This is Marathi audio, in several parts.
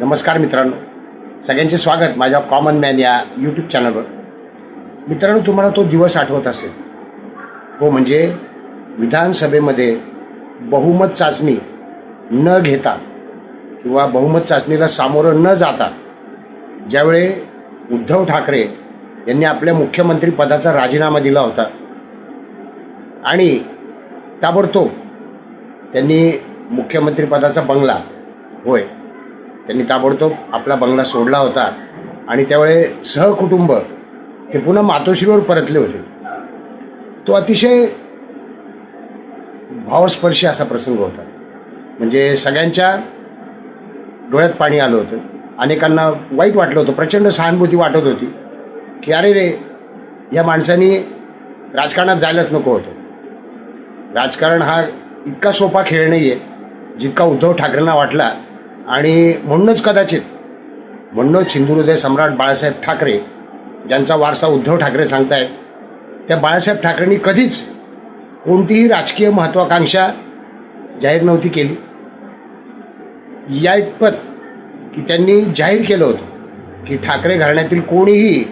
नमस्कार मित्रांनो. सगळ्यांचे स्वागत माझ्या कॉमन मॅन या यूट्यूब चॅनलवर मित्रांनो तुम्हाला तो दिवस आठवत असेल. हो म्हणजे विधानसभेमध्ये बहुमत चाचणी न घेता किंवा बहुमत चाचणीला सामोरं न जाता ज्यावेळी उद्धव ठाकरे यांनी आपल्या मुख्यमंत्री पदाचा राजीनामा दिला होता आणि ताबडतोब त्यांनी मुख्यमंत्रीपदाचा बंगला होय त्यांनी ताबडतोब आपला बंगला सोडला होता. आणि त्यावेळे सहकुटुंब ते पुन्हा मातोश्रीवर परतले होते. तो अतिशय भावस्पर्शी असा प्रसंग होता. म्हणजे सगळ्यांच्या डोळ्यात पाणी आलं होतं. अनेकांना वाईट वाटलं होतं. प्रचंड सहानुभूती वाटत होती की अरे रे या माणसांनी राजकारणात जायलाच नको होतं. राजकारण हा इतका सोपा खेळ नाही आहे जितका उद्धव ठाकरेंना वाटला. आणि म्हणूनच कदाचित म्हणूनच हिंदुहृदय सम्राट बाळासाहेब ठाकरे ज्यांचा वारसा उद्धव ठाकरे सांगतायत त्या बाळासाहेब ठाकरेंनी कधीच कोणतीही राजकीय महत्वाकांक्षा जाहीर नव्हती केली. या इतपत की त्यांनी जाहीर केलं होतं की ठाकरे घराण्यातील कोणीही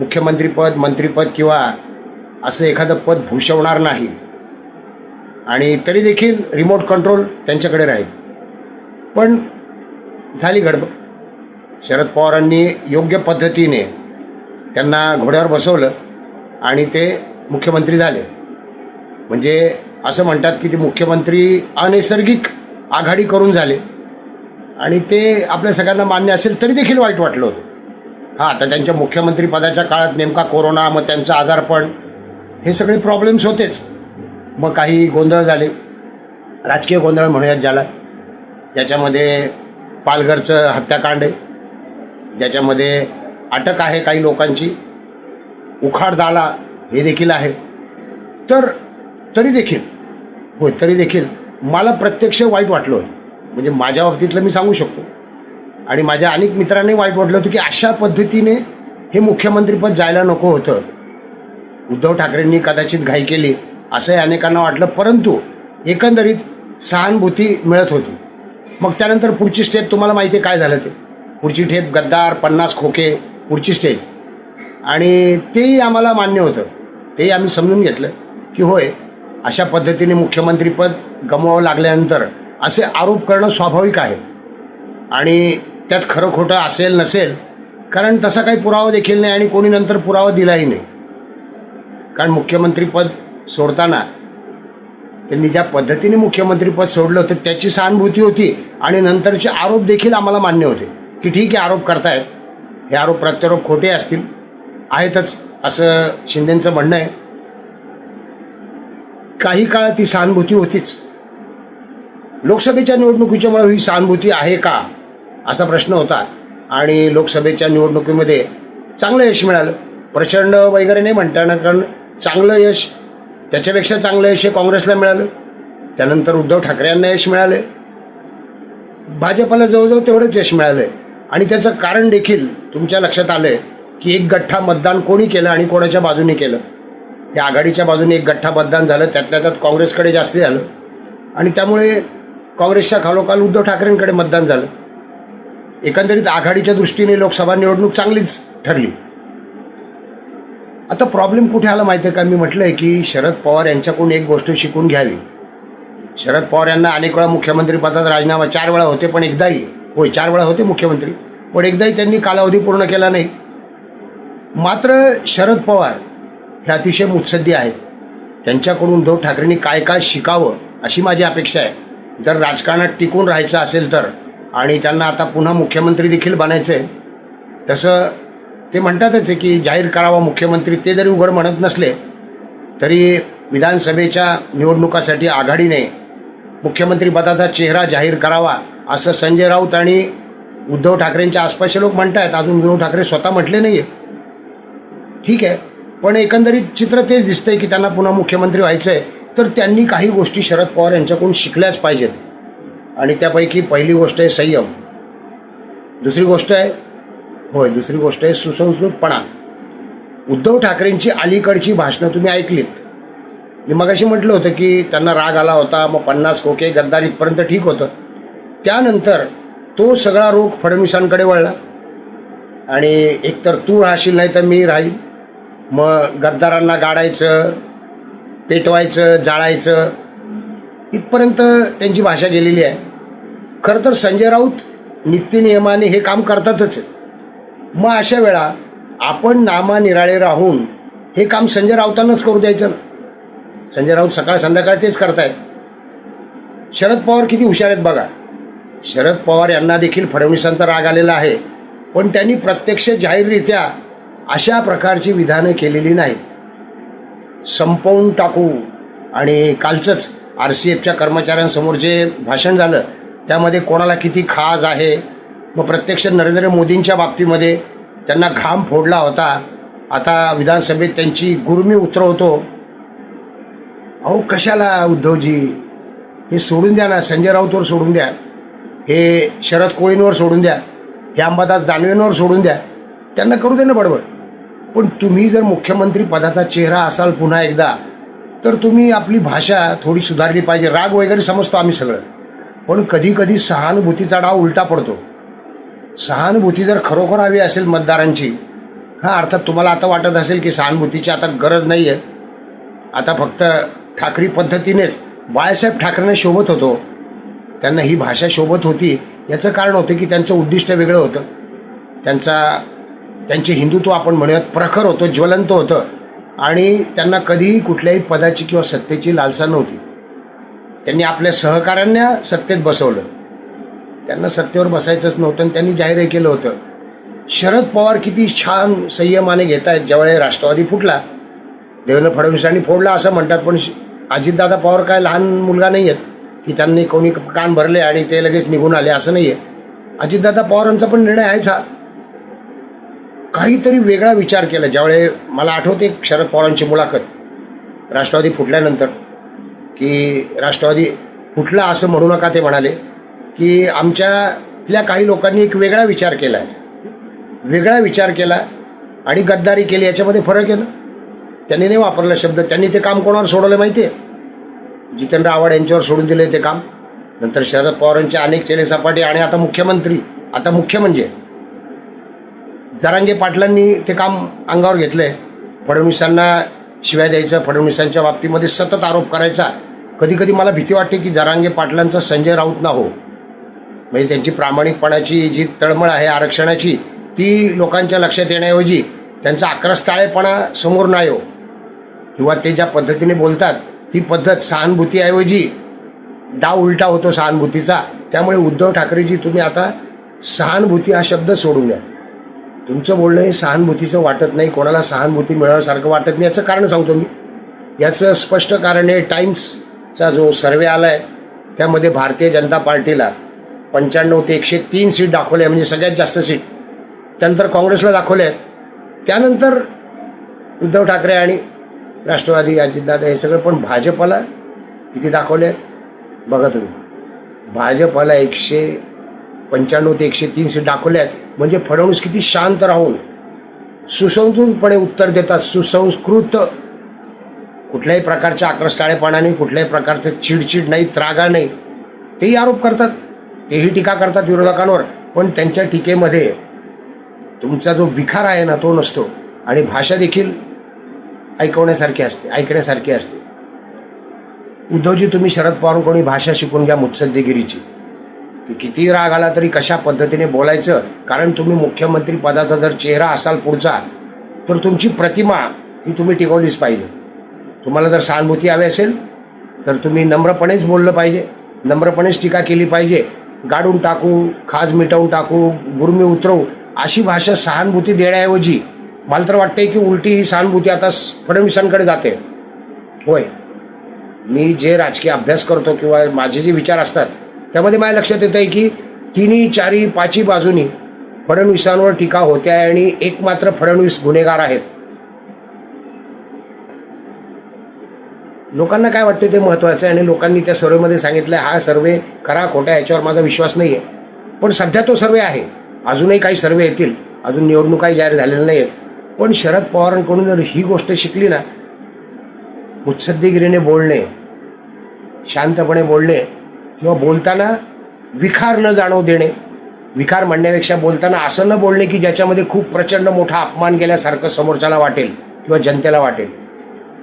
मुख्यमंत्रीपद मंत्रीपद किंवा असं एखादं पद भूषवणार नाही. आणि तरी देखील रिमोट कंट्रोल त्यांच्याकडे राहील. पण झाली गडबड. शरद पवारांनी योग्य पद्धतीने त्यांना घोड्यावर बसवलं आणि ते मुख्यमंत्री झाले. म्हणजे असं म्हणतात की ते मुख्यमंत्री अनैसर्गिक आघाडी करून झाले. आणि ते आपल्या सगळ्यांना मान्य असेल तरी देखील वाईट वाटलं होतं. हां तर त्यांच्या मुख्यमंत्रीपदाच्या काळात नेमका कोरोना मग त्यांचं आजारपण हे सगळे प्रॉब्लेम्स होतेच. मग काही गोंधळ झाले. राजकीय गोंधळ म्हणूयात ज्याला. ज्याच्यामध्ये पालघरचं हत्याकांड आहे ज्याच्यामध्ये अटक आहे काही लोकांची उखाड झाला हे देखील आहे. तर तरी देखील होय तरी देखील मला प्रत्यक्ष वाईट वाटलं होतं. म्हणजे माझ्या बाबतीतलं मी सांगू शकतो. आणि माझ्या अनेक मित्रांनी वाईट वाटलं होतं की अशा पद्धतीने हे मुख्यमंत्रीपद जायला नको होतं. उद्धव ठाकरेंनी कदाचित घाई केली असंही अनेकांना वाटलं परंतु एकंदरीत सहानुभूती मिळत होती. मग त्यानंतर पुढची स्टेप तुम्हाला माहिती आहे काय झालं ते. पुढची ठेप गद्दार पन्नास खोके पुढची स्टेज आणि तेही आम्हाला मान्य होतं. तेही आम्ही समजून घेतलं की होय अशा पद्धतीने मुख्यमंत्रीपद गमवावं लागल्यानंतर असे आरोप करणं स्वाभाविक आहे. आणि त्यात खरं खोटं असेल नसेल कारण तसा काही पुरावा देखील नाही आणि कोणी नंतर पुरावा दिलाही नाही. कारण मुख्यमंत्रीपद सोडताना त्यांनी ज्या पद्धतीने मुख्यमंत्रीपद सोडलं होतं त्याची सहानुभूती होती आणि नंतरचे आरोप देखील आम्हाला मान्य होते की ठीक आहे आरोप करतायत. हे आरोप प्रत्यारोप खोटे असतील. आहेतच असं शिंदेचं म्हणणं आहे. काही काळ ती सहानुभूती होतीच. लोकसभेच्या निवडणुकीच्यामुळे ही सहानुभूती आहे का असा प्रश्न होता. आणि लोकसभेच्या निवडणुकीमध्ये चांगलं यश मिळालं. प्रचंड वगैरे नाही म्हणता येणार कारण चांगलं यश त्याच्यापेक्षा चांगलं यश हे काँग्रेसला मिळालं. त्यानंतर उद्धव ठाकरे यांना यश मिळाले. भाजपला जवळजवळ तेवढंच यश मिळालंय आणि त्याचं कारण देखील तुमच्या लक्षात आलंय की एक गठ्ठा मतदान कोणी केलं आणि कोणाच्या बाजूने केलं? त्या आघाडीच्या बाजूने एक गठ्ठा मतदान झालं त्यातल्या त्यात काँग्रेसकडे जास्त झालं. आणि त्यामुळे काँग्रेसच्या खालोखाल उद्धव ठाकरेंकडे मतदान झालं. एकंदरीत आघाडीच्या दृष्टीने लोकसभा निवडणूक चांगलीच ठरली. आता प्रॉब्लेम कुठे आला माहिती आहे का? मी म्हटलंय की शरद पवार यांच्याकडून एक गोष्ट शिकून घ्यावी. शरद पवार यांना अनेक वेळा मुख्यमंत्री पदाचा राजीनामा चार वेळा होते पण एकदाही होय चार वेळा होते मुख्यमंत्री. पण एकदाही त्यांनी कालावधी पूर्ण केला नाही. मात्र शरद पवार हे अतिशय मुत्सद्दी आहेत. त्यांच्याकडून उद्धव ठाकरेंनी काय काय शिकावं अशी माझी अपेक्षा आहे. जर राजकारणात टिकून राहायचं असेल तर आणि त्यांना आता पुन्हा मुख्यमंत्री देखील बनायचं आहे तसं ते म्हणतातच आहे की जाहीर करावा मुख्यमंत्री ते जरी उघड म्हणत नसले तरी विधानसभेच्या निवडणुकासाठी आघाडीने मुख्यमंत्री पदाचा चेहरा जाहीर करावा असं संजय राऊत आणि उद्धव ठाकरेंच्या आसपासचे लोक म्हणतायत. अजून उद्धव ठाकरे स्वतः म्हटले नाही आहे ठीक आहे. पण एकंदरीत चित्र तेच दिसतंय की त्यांना पुन्हा मुख्यमंत्री व्हायचं आहे तर त्यांनी काही गोष्टी शरद पवार यांच्याकडून शिकल्याच पाहिजेत. आणि त्यापैकी पहिली गोष्ट आहे संयम. दुसरी गोष्ट आहे होय दुसरी गोष्ट आहे सुसंस्कृतपणा. उद्धव ठाकरेंची अलीकडची भाषणं तुम्ही ऐकलीत. मी मगाशी म्हटलं होतं की त्यांना राग आला होता मग पन्नास खोके गद्दार इथपर्यंत ठीक होतं. त्यानंतर तो सगळा रोग फडणवीसांकडे वळला. आणि एकतर तू राहशील नाही तर मी राहील. मग गद्दारांना गाडायचं पेटवायचं जाळायचं इथपर्यंत त्यांची भाषा गेलेली आहे. खरं तर संजय राऊत नित्यनियमाने हे काम करतातच. मग अशा वेळा आपण नामानिराळे राहून हे काम संजय राऊतांनाच करू द्यायचं ना? संजय राऊत सकाळ संध्याकाळ तेच करतायत. शरद पवार किती हुशार आहेत बघा. शरद पवार यांना देखील फडणवीसांचा राग आलेला आहे. पण त्यांनी प्रत्यक्ष जाहीररित्या अशा प्रकारची विधानं केलेली नाहीत. संपवून टाकू आणि कालचंच आर सी एफच्या कर्मचाऱ्यांसमोर जे भाषण झालं त्यामध्ये कोणाला किती खाज आहे मग प्रत्यक्ष नरेंद्र मोदींच्या बाबतीमध्ये त्यांना घाम फोडला होता. आता विधानसभेत त्यांची गुरमी उतरवतो. अहो कशाला उद्धवजी? हे सोडून द्या ना संजय राऊतवर सोडून द्या. हे शरद कोळींवर सोडून द्या. हे अंबादास दानवेंवर सोडून द्या. त्यांना करू दे ना बडबड. पण तुम्ही जर मुख्यमंत्री पदाचा चेहरा असाल पुन्हा एकदा तर तुम्ही आपली भाषा थोडी सुधारली पाहिजे. राग वगैरे समजतो आम्ही सगळं. पण कधी कधी सहानुभूतीचा डाव उलटा पडतो. सहानुभूती जर खरोखर हवी असेल मतदारांची हा अर्थात तुम्हाला आता वाटत असेल की सहानुभूतीची आता गरज नाही आहे आता फक्त ठाकरी पद्धतीनेच बाळासाहेब ठाकरेंना शोभत होतो. त्यांना ही भाषा शोभत होती. याचं कारण होतं की त्यांचं उद्दिष्ट वेगळं होतं. त्यांचा त्यांचे हिंदुत्व आपण म्हणूयात प्रखर होतं ज्वलंत होतं. आणि त्यांना कधीही कुठल्याही पदाची किंवा सत्तेची लालसा नव्हती. त्यांनी आपल्या सहकाऱ्यांना सत्तेत बसवलं. त्यांना सत्तेवर बसायचंच नव्हतं आणि त्यांनी जाहीर केलं होतं. शरद पवार किती छान संयमाने घेत आहेत ज्यावेळेस राष्ट्रवादी फुटला. देवेंद्र फडणवीसांनी फोडला असं म्हणतात पण श- अजितदादा पवार काय लहान मुलगा नाही आहेत की त्यांनी कोणी कान भरले आणि ते लगेच निघून आले असं नाही आहे अजितदादा पवारांचा पण निर्णय आहेच हा. काहीतरी वेगळा विचार केला ज्यावेळे मला आठवते शरद पवारांची मुलाखत राष्ट्रवादी फुटल्यानंतर की राष्ट्रवादी फुटला असं म्हणू नका ते म्हणाले की आमच्यातल्या काही लोकांनी एक वेगळा विचार केला आहे वेगळा विचार केला आणि गद्दारी केली याच्यामध्ये फरक आहे ना? त्यांनी नाही वापरला शब्द. त्यांनी ते काम कोणावर सोडवलं माहिती आहे जितेंद्र आव्हाड यांच्यावर सोडून दिले ते काम. नंतर शरद पवारांचे अनेक चेले सपाटे आणि आता मुख्यमंत्री. आता मुख्य म्हणजे जरांगे पाटलांनी ते काम अंगावर घेतलंय. फडणवीसांना शिव्या द्यायचं फडणवीसांच्या बाबतीमध्ये सतत आरोप करायचा. कधी कधी मला भीती वाटते की जरांगे पाटलांचा संजय राऊत ना हो. म्हणजे त्यांची प्रामाणिकपणाची जी तळमळ आहे आरक्षणाची ती लोकांच्या लक्षात येण्याऐवजी त्यांचा आक्रस्ताळेपणा समोर नाही हो. किंवा ते ज्या पद्धतीने बोलतात ती पद्धत सहानुभूतीऐवजी डाव उलटा होतो सहानुभूतीचा. त्यामुळे उद्धव ठाकरेजी तुम्ही आता सहानुभूती हा शब्द सोडून द्या. तुमचं बोलणं हे सहानुभूतीचं वाटत नाही कोणाला सहानुभूती मिळाल्यासारखं वाटत नाही याचं कारण सांगतो मी. याचं स्पष्ट कारण आहे टाईम्सचा जो सर्वे आला आहे त्यामध्ये भारतीय जनता पार्टीला पंच्याण्णव ते एकशे तीन सीट दाखवले म्हणजे सगळ्यात जास्त सीट. त्यानंतर काँग्रेसला दाखवले आहेत. त्यानंतर उद्धव ठाकरे आणि राष्ट्रवादी अजितदादा हे सगळं पण भाजपला किती दाखवले आहेत? बघा तुम्ही. भाजपला एकशे पंच्याण्णव ते एकशे तीन सीट दाखवले आहेत. म्हणजे फडणवीस किती शांत राहून सुसंस्कृतपणे उत्तर देतात. सुसंस्कृत कुठल्याही प्रकारच्या आक्रस्ताळेपणाने कुठल्याही प्रकारचं चिडचिड नाही त्रागा नाही तेही आरोप करतात. तेही टीका करतात विरोधकांवर. पण त्यांच्या टीकेमध्ये तुमचा जो विखार आहे ना तो नसतो. आणि भाषा देखील ऐकवण्यासारखी असते ऐकण्यासारखी असते. उद्धवजी तुम्ही शरद पवारांकडून भाषा शिकून घ्या मुत्सद्देगिरीची. की किती राग आला तरी कशा पद्धतीने बोलायचं? कारण तुम्ही मुख्यमंत्री पदाचा जर चेहरा असाल पुढचा तर तुमची प्रतिमा ही तुम्ही टिकवलीच पाहिजे. तुम्हाला जर सहानुभूती हवी असेल तर तुम्ही नम्रपणेच बोललं पाहिजे. नम्रपणेच टीका केली पाहिजे. गाडून टाकू खाज मिटवून टाकू गुरमी उतरवू अशी भाषा सहानुभूती देण्याऐवजी मला तर वाटतंय की उलटी ही सहानुभूती आता फडणवीसांकडे जाते. होय. मी जे राजकीय अभ्यास करतो किंवा माझे जे विचार असतात त्यामध्ये माझ्या लक्षात येत आहे की तिन्ही चारी पाचही बाजूनी फडणवीसांवर टीका होते आहे आणि एक मात्र फडणवीस गुन्हेगार आहेत. लोकांना काय वाटतं ते महत्वाचं आहे? आणि लोकांनी त्या सर्वेमध्ये सांगितलं हा सर्वे खरा खोटा याच्यावर माझा विश्वास नाही आहे पण सध्या तो सर्वे आहे. अजूनही काही सर्वे येतील. अजून निवडणुकाही जाहीर झालेल्या नाही आहेत पण शरद पवारांकडून जर ही गोष्ट शिकली ना मुत्सद्दीगिरीने बोलणे शांतपणे बोलणे किंवा बोलताना विखार न जाणव देणे विकार म्हणण्यापेक्षा बोलताना असं न बोलणे की ज्याच्यामध्ये खूप प्रचंड मोठा अपमान केल्यासारखं समोरच्याला वाटेल किंवा जनतेला वाटेल.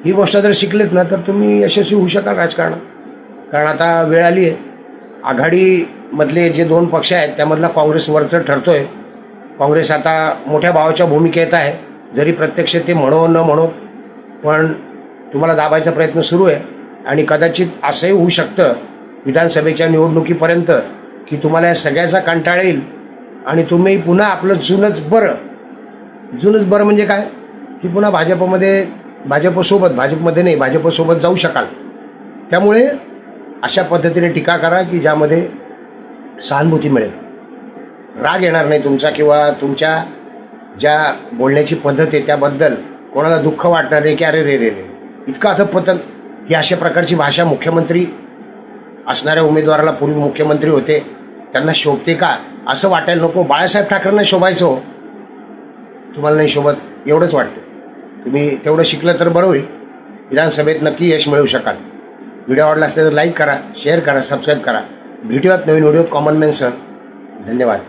ही गोष्ट जर शिकलेत ना तर तुम्ही यशस्वी होऊ शकाल राजकारणात कारण आता वेळ आली आहे. आघाडीमधले जे दोन पक्ष आहेत त्यामधला काँग्रेस वरचं ठरतोय. काँग्रेस आता मोठ्या भावाच्या भूमिकेत आहे. जरी प्रत्यक्ष ते म्हणो न म्हणो पण तुम्हाला दाबायचा प्रयत्न सुरू आहे. आणि कदाचित असंही होऊ शकतं विधानसभेच्या निवडणुकीपर्यंत की तुम्हाला या सगळ्याचा कंटाळा येईल. आणि तुम्ही पुन्हा आपलं जुनंच बरं. जुनंच बरं म्हणजे काय? की पुन्हा भाजपमध्ये भाजपसोबत भाजपमध्ये नाही भाजपसोबत जाऊ शकाल. त्यामुळे अशा पद्धतीने टीका करा की ज्यामध्ये सहानुभूती मिळेल. राग येणार नाही तुमचा किंवा तुमच्या ज्या बोलण्याची पद्धत आहे त्याबद्दल कोणाला दुःख वाटणार नाही की अरे रे रे रे. इतकं अधपतन ही अशा प्रकारची भाषा मुख्यमंत्री असणाऱ्या उमेदवाराला पूर्वी मुख्यमंत्री होते. त्यांना शोभते का? असं वाटायला नको. बाळासाहेब ठाकरेंना शोभायचं हो. तुम्हाला नाही शोभत एवढंच वाटतं. तुम्ही तेवढं शिकलं तर बरं होईल. विधानसभेत नक्की यश मिळवू शकाल. व्हिडिओ आवडला असेल तर लाईक करा शेअर करा सबस्क्राईब करा. भेटूयात नवीन व्हिडिओ कॉमन मॅनसह धन्यवाद.